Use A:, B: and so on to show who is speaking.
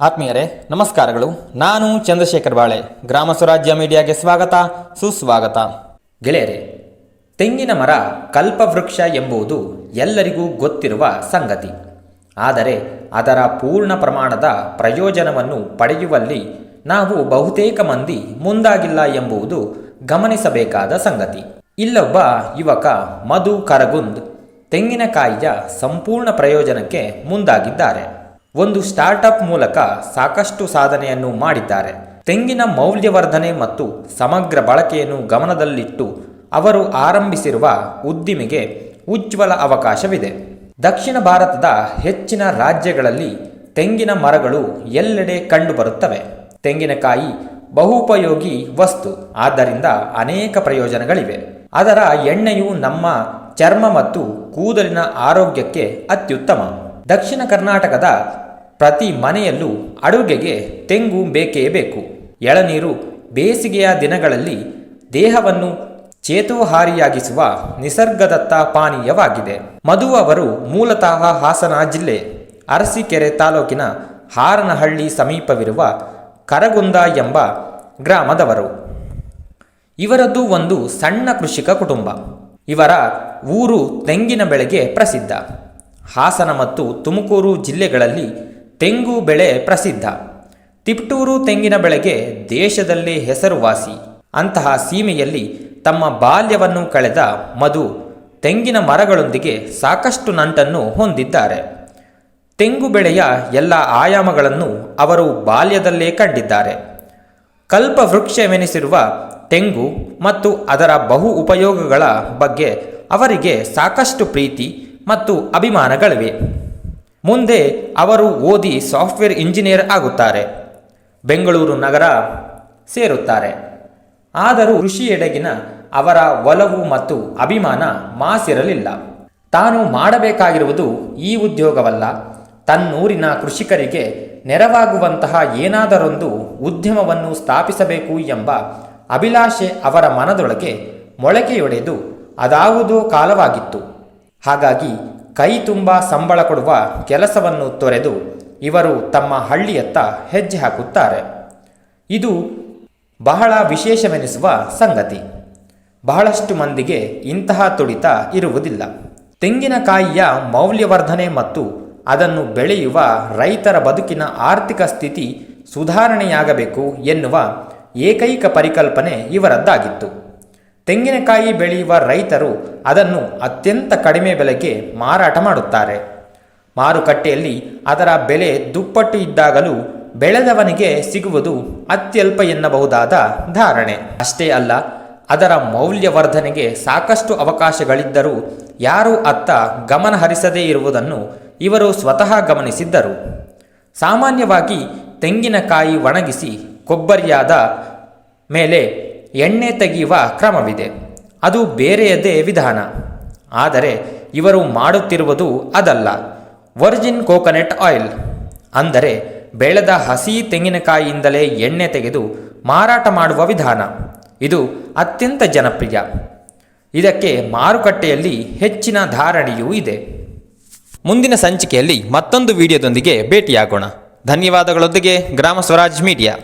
A: ಆತ್ಮೀಯರೇ, ನಮಸ್ಕಾರಗಳು. ನಾನು ಚಂದ್ರಶೇಖರ್ ಬಾಳೆ. ಗ್ರಾಮ ಸ್ವರಾಜ್ಯ ಮೀಡಿಯಾಗೆ ಸ್ವಾಗತ, ಸುಸ್ವಾಗತ. ಗೆಳೆಯರೇ, ತೆಂಗಿನ ಮರ ಕಲ್ಪವೃಕ್ಷ ಎಂಬುದು ಎಲ್ಲರಿಗೂ ಗೊತ್ತಿರುವ ಸಂಗತಿ. ಆದರೆ ಅದರ ಪೂರ್ಣ ಪ್ರಮಾಣದ ಪ್ರಯೋಜನವನ್ನು ಪಡೆಯುವಲ್ಲಿ ನಾವು ಬಹುತೇಕ ಮಂದಿ ಮುಂದಾಗಿಲ್ಲ ಎಂಬುದು ಗಮನಿಸಬೇಕಾದ ಸಂಗತಿ. ಇಲ್ಲೊಬ್ಬ ಯುವಕ ಮಧು ಕರಗುಂದ್ ತೆಂಗಿನಕಾಯಿಯ ಸಂಪೂರ್ಣ ಪ್ರಯೋಜನಕ್ಕೆ ಮುಂದಾಗಿದ್ದಾರೆ. ಒಂದು ಸ್ಟಾರ್ಟಪ್ ಮೂಲಕ ಸಾಕಷ್ಟು ಸಾಧನೆಯನ್ನು ಮಾಡಿದ್ದಾರೆ. ತೆಂಗಿನ ಮೌಲ್ಯವರ್ಧನೆ ಮತ್ತು ಸಮಗ್ರ ಬಳಕೆಯನ್ನು ಗಮನದಲ್ಲಿಟ್ಟು ಅವರು ಆರಂಭಿಸಿರುವ ಉದ್ದಿಮೆಗೆ ಉಜ್ವಲ ಅವಕಾಶವಿದೆ. ದಕ್ಷಿಣ ಭಾರತದ ಹೆಚ್ಚಿನ ರಾಜ್ಯಗಳಲ್ಲಿ ತೆಂಗಿನ ಮರಗಳು ಎಲ್ಲೆಡೆ ಕಂಡುಬರುತ್ತವೆ. ತೆಂಗಿನಕಾಯಿ ಬಹುಪಯೋಗಿ ವಸ್ತು. ಆದ್ದರಿಂದ ಅನೇಕ ಪ್ರಯೋಜನಗಳಿವೆ. ಅದರ ಎಣ್ಣೆಯು ನಮ್ಮ ಚರ್ಮ ಮತ್ತು ಕೂದಲಿನ ಆರೋಗ್ಯಕ್ಕೆ ಅತ್ಯುತ್ತಮ. ದಕ್ಷಿಣ ಕರ್ನಾಟಕದ ಪ್ರತಿ ಮನೆಯಲ್ಲೂ ಅಡುಗೆಗೆ ತೆಂಗು ಬೇಕೇ ಬೇಕು. ಎಳನೀರು ಬೇಸಿಗೆಯ ದಿನಗಳಲ್ಲಿ ದೇಹವನ್ನು ಚೇತೋಹಾರಿಯಾಗಿಸುವ ನಿಸರ್ಗದತ್ತ ಪಾನೀಯವಾಗಿದೆ. ಮಧು ಅವರು ಮೂಲತಃ ಹಾಸನ ಜಿಲ್ಲೆ, ಅರಸೀಕೆರೆ ತಾಲೂಕಿನ ಹಾರನಹಳ್ಳಿ ಸಮೀಪವಿರುವ ಕರಗುಂದ ಎಂಬ ಗ್ರಾಮದವರು. ಇವರದ್ದು ಒಂದು ಸಣ್ಣ ಕೃಷಿಕ ಕುಟುಂಬ. ಇವರ ಊರು ತೆಂಗಿನ ಬೆಳೆಗೆ ಪ್ರಸಿದ್ಧ. ಹಾಸನ ಮತ್ತು ತುಮಕೂರು ಜಿಲ್ಲೆಗಳಲ್ಲಿ ತೆಂಗು ಬೆಳೆ ಪ್ರಸಿದ್ಧ. ತಿಪ್ಟೂರು ತೆಂಗಿನ ಬೆಳೆಗೆ ದೇಶದಲ್ಲಿ ಹೆಸರುವಾಸಿ. ಅಂತಹ ಸೀಮೆಯಲ್ಲಿ ತಮ್ಮ ಬಾಲ್ಯವನ್ನು ಕಳೆದ ಮಧು ತೆಂಗಿನ ಮರಗಳೊಂದಿಗೆ ಸಾಕಷ್ಟು ನಂಟನ್ನು ಹೊಂದಿದ್ದಾರೆ. ತೆಂಗು ಬೆಳೆಯ ಎಲ್ಲ ಆಯಾಮಗಳನ್ನು ಅವರು ಬಾಲ್ಯದಲ್ಲೇ ಕಂಡಿದ್ದಾರೆ. ಕಲ್ಪವೃಕ್ಷವೆನಿಸಿರುವ ತೆಂಗು ಮತ್ತು ಅದರ ಬಹು ಉಪಯೋಗಗಳ ಬಗ್ಗೆ ಅವರಿಗೆ ಸಾಕಷ್ಟು ಪ್ರೀತಿ ಮತ್ತು ಅಭಿಮಾನಗಳಿವೆ. ಮುಂದೆ ಅವರು ಓದಿ ಸಾಫ್ಟ್ವೇರ್ ಇಂಜಿನಿಯರ್ ಆಗುತ್ತಾರೆ. ಬೆಂಗಳೂರು ನಗರ ಸೇರುತ್ತಾರೆ. ಆದರೂ ಕೃಷಿಯೆಡೆಗಿನ ಅವರ ಒಲವು ಮತ್ತು ಅಭಿಮಾನ ಮಾಸಿರಲಿಲ್ಲ. ತಾನು ಮಾಡಬೇಕಾಗಿರುವುದು ಈ ಉದ್ಯೋಗವಲ್ಲ. ತನ್ನೂರಿನ ಕೃಷಿಕರಿಗೆ ನೆರವಾಗುವಂತಹ ಏನಾದರೊಂದು ಉದ್ಯಮವನ್ನು ಸ್ಥಾಪಿಸಬೇಕು ಎಂಬ ಅಭಿಲಾಷೆ ಅವರ ಮನದೊಳಗೆ ಮೊಳಕೆಯೊಡೆದು ಅದಾವುದೋ ಕಾಲವಾಗಿತ್ತು. ಹಾಗಾಗಿ ಕೈ ತುಂಬ ಸಂಬಳ ಕೊಡುವ ಕೆಲಸವನ್ನು ತೊರೆದು ಇವರು ತಮ್ಮ ಹಳ್ಳಿಯತ್ತ ಹೆಜ್ಜೆ ಹಾಕುತ್ತಾರೆ. ಇದು ಬಹಳ ವಿಶೇಷವೆನಿಸುವ ಸಂಗತಿ. ಬಹಳಷ್ಟು ಮಂದಿಗೆ ಇಂತಹ ತುಡಿತ ಇರುವುದಿಲ್ಲ. ತೆಂಗಿನಕಾಯಿಯ ಮೌಲ್ಯವರ್ಧನೆ ಮತ್ತು ಅದನ್ನು ಬೆಳೆಯುವ ರೈತರ ಬದುಕಿನ ಆರ್ಥಿಕ ಸ್ಥಿತಿ ಸುಧಾರಣೆಯಾಗಬೇಕು ಎನ್ನುವ ಏಕೈಕ ಪರಿಕಲ್ಪನೆ ಇವರದ್ದಾಗಿತ್ತು. ತೆಂಗಿನಕಾಯಿ ಬೆಳೆಯುವ ರೈತರು ಅದನ್ನು ಅತ್ಯಂತ ಕಡಿಮೆ ಬೆಲೆಗೆ ಮಾರಾಟ ಮಾಡುತ್ತಾರೆ. ಮಾರುಕಟ್ಟೆಯಲ್ಲಿ ಅದರ ಬೆಲೆ ದುಪ್ಪಟ್ಟು ಇದ್ದಾಗಲೂ ಬೆಳೆದವನಿಗೆ ಸಿಗುವುದು ಅತ್ಯಲ್ಪ ಎನ್ನಬಹುದಾದ ಧಾರಣೆ. ಅಷ್ಟೇ ಅಲ್ಲ, ಅದರ ಮೌಲ್ಯವರ್ಧನೆಗೆ ಸಾಕಷ್ಟು ಅವಕಾಶಗಳಿದ್ದರೂ ಯಾರೂ ಅತ್ತ ಗಮನ ಹರಿಸದೇ ಇರುವುದನ್ನು ಇವರು ಸ್ವತಃ ಗಮನಿಸಿದ್ದರು. ಸಾಮಾನ್ಯವಾಗಿ ತೆಂಗಿನಕಾಯಿ ಒಣಗಿಸಿ ಕೊಬ್ಬರಿಯಾದ ಮೇಲೆ ಎಣ್ಣೆ ತೆಗೆಯುವ ಕ್ರಮವಿದೆ. ಅದು ಬೇರೆಯದೇ ವಿಧಾನ. ಆದರೆ ಇವರು ಮಾಡುತ್ತಿರುವುದು ಅದಲ್ಲ. Virgin coconut oil. ಅಂದರೆ ಬೆಳೆದ ಹಸಿ ತೆಂಗಿನಕಾಯಿಯಿಂದಲೇ ಎಣ್ಣೆ ತೆಗೆದು ಮಾರಾಟ ಮಾಡುವ ವಿಧಾನ. ಇದು ಅತ್ಯಂತ ಜನಪ್ರಿಯ. ಇದಕ್ಕೆ ಮಾರುಕಟ್ಟೆಯಲ್ಲಿ ಹೆಚ್ಚಿನ ಧಾರಣೆಯೂ ಇದೆ. ಮುಂದಿನ ಸಂಚಿಕೆಯಲ್ಲಿ ಮತ್ತೊಂದು ವಿಡಿಯೋದೊಂದಿಗೆ ಭೇಟಿಯಾಗೋಣ. ಧನ್ಯವಾದಗಳೊಂದಿಗೆ, ಗ್ರಾಮ ಸ್ವರಾಜ್ ಮೀಡಿಯಾ.